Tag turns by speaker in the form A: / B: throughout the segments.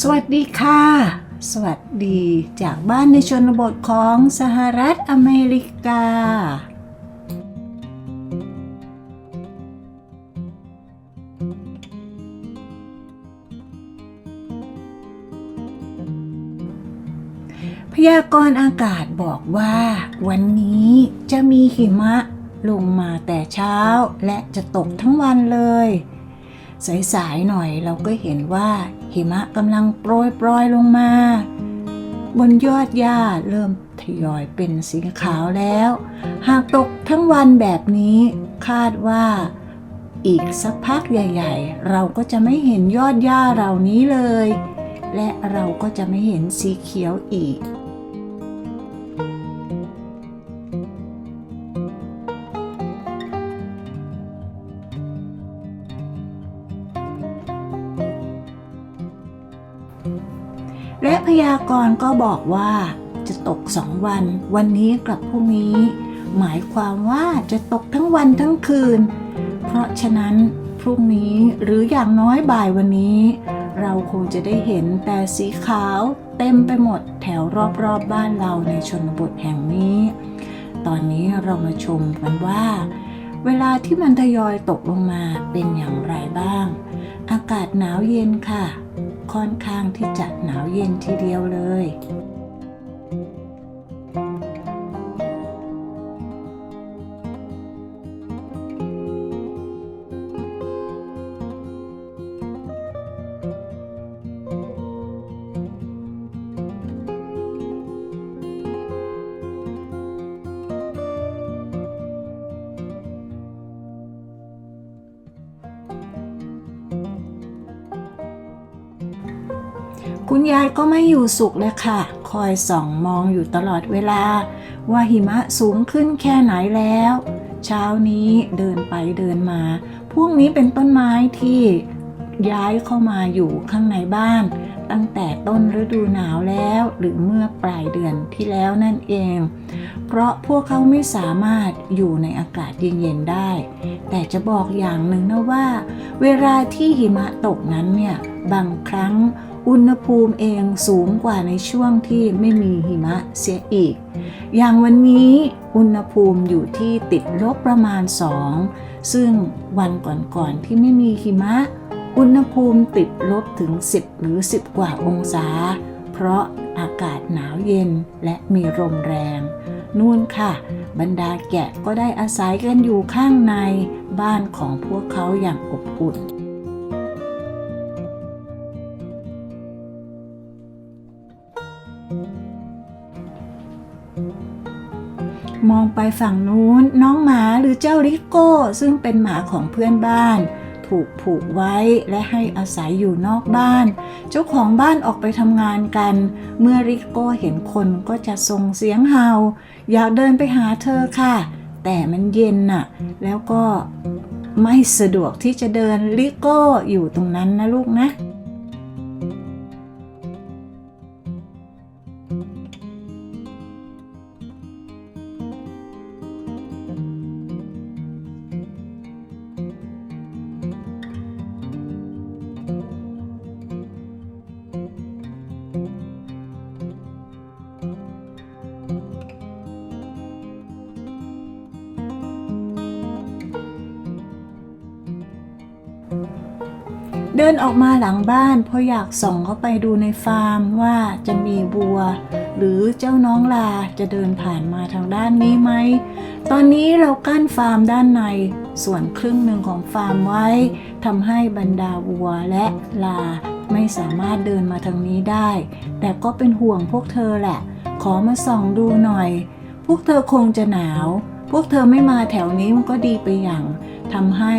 A: สวัสดีค่ะ สวัสดีจากบ้านในชนบทของสหรัฐอเมริกา พยากรณ์อากาศบอกว่า วันนี้จะมีหิมะลงมาแต่เช้าและจะตกทั้งวันเลย สายๆหน่อยเราก็เห็นว่า หิมะกำลังโปรยปรอยลงมา บนยอดหญ้าเริ่มทยอยเป็นสีขาวแล้ว หากตกทั้งวันแบบนี้คาดว่า อีกสักพักใหญ่ ๆ เราก็จะไม่เห็นยอดหญ้าเหล่านี้เลย และเราก็จะไม่เห็นสีเขียวอีก และพยากรณ์ก็บอกว่า จะตกสองวัน วันนี้กับพรุ่งนี้ หมายความว่าจะตกทั้งวันทั้งคืน เพราะฉะนั้นพรุ่งนี้หรืออย่างน้อยบ่ายวันนี้ เราคงจะได้เห็นแต่สีขาวเต็มไปหมดแถวรอบๆบบ้านเราในชนบทแห่งนี้ ตอนนี้เรามาชมกันว่า เวลาที่มันทยอยตกลงมาเป็นอย่างไรบ้าง อากาศหนาวเย็นค่ะ ค่อนข้างที่จะหนาวเย็นทีเดียวเลย คุณยายก็ไม่อยู่สุขเลยค่ะ คอยส่องมองอยู่ตลอดเวลา ว่าหิมะสูงขึ้นแค่ไหนแล้ว เช้านี้เดินไปเดินมา พวกนี้เป็นต้นไม้ที่ย้ายเข้ามาอยู่ข้างในบ้าน ตั้งแต่ต้นฤดูหนาวแล้วหรือเมื่อปลายเดือนที่แล้วนั่นเอง เพราะพวกเขาไม่สามารถอยู่ในอากาศเย็นๆได้ แต่จะบอกอย่างหนึ่งนะว่า เวลาที่หิมะตกนั้นเนี่ย บางครั้ง อุณหภูมิเองสูงกว่าในช่วงที่ไม่มีหิมะเสียอีก อย่างวันนี้อุณหภูมิอยู่ที่ติดลบประมาณ 2 ซึ่งวันก่อนๆที่ไม่มีหิมะ อุณหภูมิติดลบถึง 10 หรือ 10 กว่าองศา เพราะอากาศหนาวเย็นและมีลมแรง นู่นค่ะ บรรดาแกะก็ได้อาศัยกันอยู่ข้างในบ้านของพวกเขาอย่างอบอุ่น มองไปฝั่งนู้นน้องหมาหรือเจ้าริโก้ ซึ่งเป็นหมาของเพื่อนบ้าน ถูกผูกไว้และให้อาศัยอยู่นอกบ้าน เจ้าของบ้านออกไปทำงานกัน เมื่อริโก้เห็นคนก็จะส่งเสียงเห่า อยากเดินไปหาเธอค่ะ แต่มันเย็นน่ะ แล้วก็ไม่สะดวกที่จะเดินริโก้อยู่ตรงนั้นนะลูกนะ เดินออกมาหลังบ้านเพราะอยากส่องเข้าไปดูในฟาร์มว่าจะมีบัว หรือเจ้าน้องลาจะเดินผ่านมาทางด้านนี้ไหม ตอนนี้เรากั้นฟาร์มด้านในส่วนครึ่งหนึ่งของฟาร์มไว้ทำให้บรรดาวัวและลาไม่สามารถเดินมาทางนี้ได้ แต่ก็เป็นห่วงพวกเธอแหละ ขอมาส่องดูหน่อย พวกเธอคงจะหนาว พวกเธอไม่มาแถวนี้มันก็ดีไปอย่างทำให้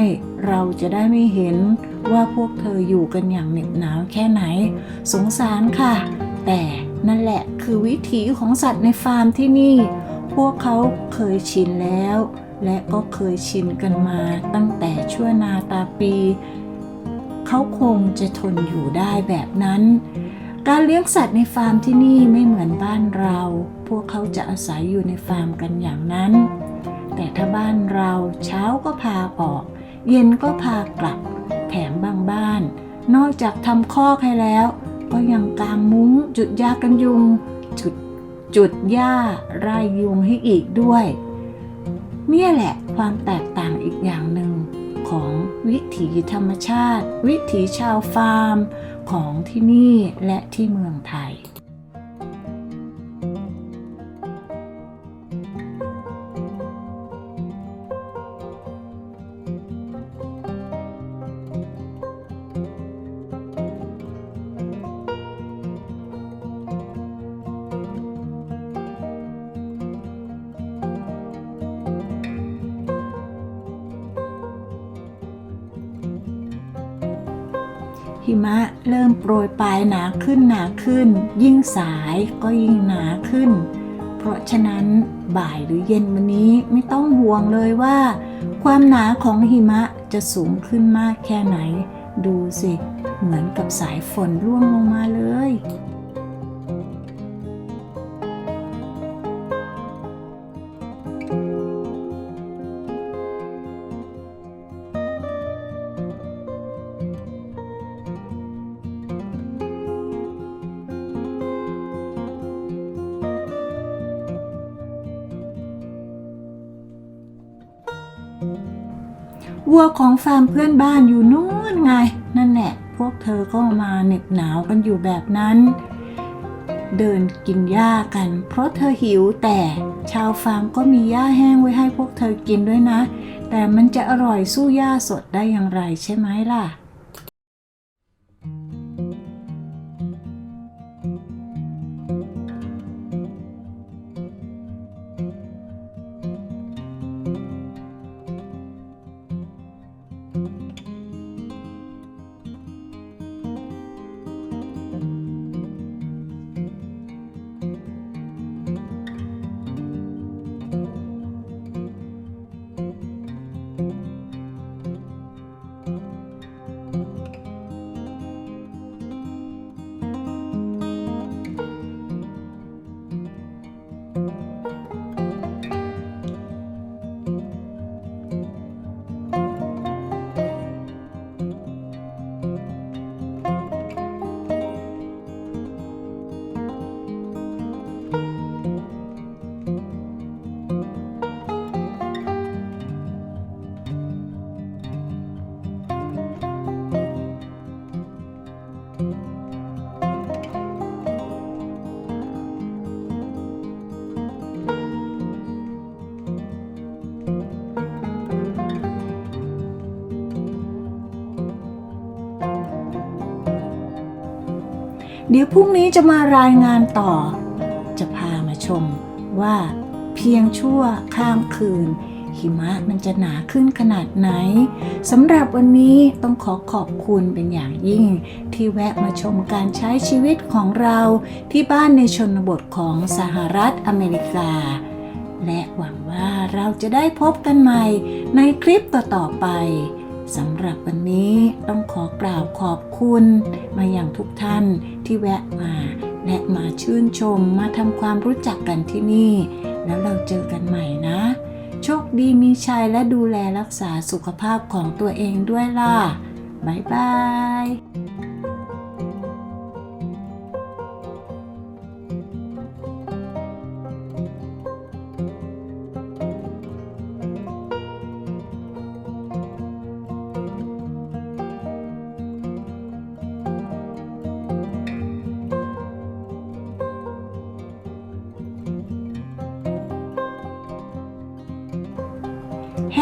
A: เราจะได้ไม่เห็น ว่าพวกเธออยู่กันอย่างเหน็บหนาวแค่ไหน สงสารค่ะ แต่นั่นแหละคือวิถีของสัตว์ในฟาร์มที่นี่ พวกเขาเคยชินแล้ว และก็เคยชินกันมาตั้งแต่ชั่วนาตาปี เขาคงจะทนอยู่ได้แบบนั้น การเลี้ยงสัตว์ในฟาร์มที่นี่ไม่เหมือนบ้านเรา พวกเขาจะอาศัยอยู่ในฟาร์มกันอย่างนั้น แต่ถ้าบ้านเราเช้าก็พาออก เย็นก็พากลับ แถมบางบ้าน นอกจากทำคอกให้แล้ว ก็ยังกางมุ้ง จุดยากันยุง จุดจุดหญ้าไร่ยุงให้อีกด้วย เนี่ยแหละความแตกต่างอีกอย่างหนึ่งของวิถีธรรมชาติ วิถีชาวฟาร์ม ของที่นี่และที่เมืองไทย หิมะเริ่มโปรยปลายหนาขึ้นหนาขึ้น ยิ่งสายก็ยิ่งหนาขึ้น เพราะฉะนั้นบ่ายหรือเย็นวันนี้ไม่ต้องห่วงเลยว่า ความหนาของหิมะจะสูงขึ้นมากแค่ไหน ดูสิ เหมือนกับสายฝนร่วงลงมาเลย วัวของฟาร์มเพื่อนบ้านอยู่นู่นไง นั่นแหละ พวกเธอก็มาเหน็บหนาวกันอยู่แบบนั้น เดินกินหญ้ากัน เพราะเธอหิวแต่ชาวฟาร์มก็มีหญ้าแห้งไว้ให้พวกเธอกินด้วยนะ แต่มันจะอร่อยสู้หญ้าสดได้อย่างไรใช่ไหมล่ะ เดี๋ยวพรุ่งนี้จะมารายงานต่อ จะพามาชมว่าเพียงชั่วข้ามคืน หิมะมันจะหนาขึ้นขนาดไหนสำหรับวันนี้ต้องขอขอบคุณเป็นอย่างยิ่ง ที่แวะมาชมการใช้ชีวิตของเราที่บ้านในชนบทของสหรัฐอเมริกา และหวังว่าเราจะได้พบกันใหม่ในคลิปต่อๆไป สำหรับวันนี้ต้องขอกล่าวขอบคุณ มาอย่างทุกท่านที่แวะมา และมาชื่นชมมาทำความรู้จักกันที่นี่ แล้วเราเจอกันใหม่นะ โชคดีมีชัยและดูแลรักษาสุขภาพของตัวเองด้วยล่ะ บ๊ายบาย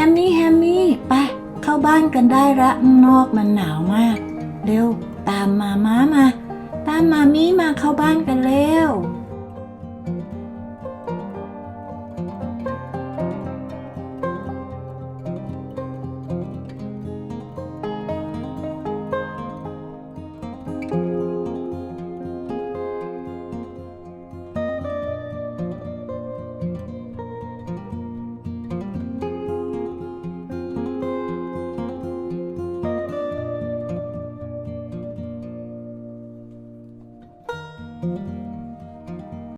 A: มมี่แฮมมี่ไปเข้าบ้านกันได้ละนอกมันหนาวมาก เร็ว ตามมาม้ามา ตามมามี่มาเข้าบ้านกันเร็ว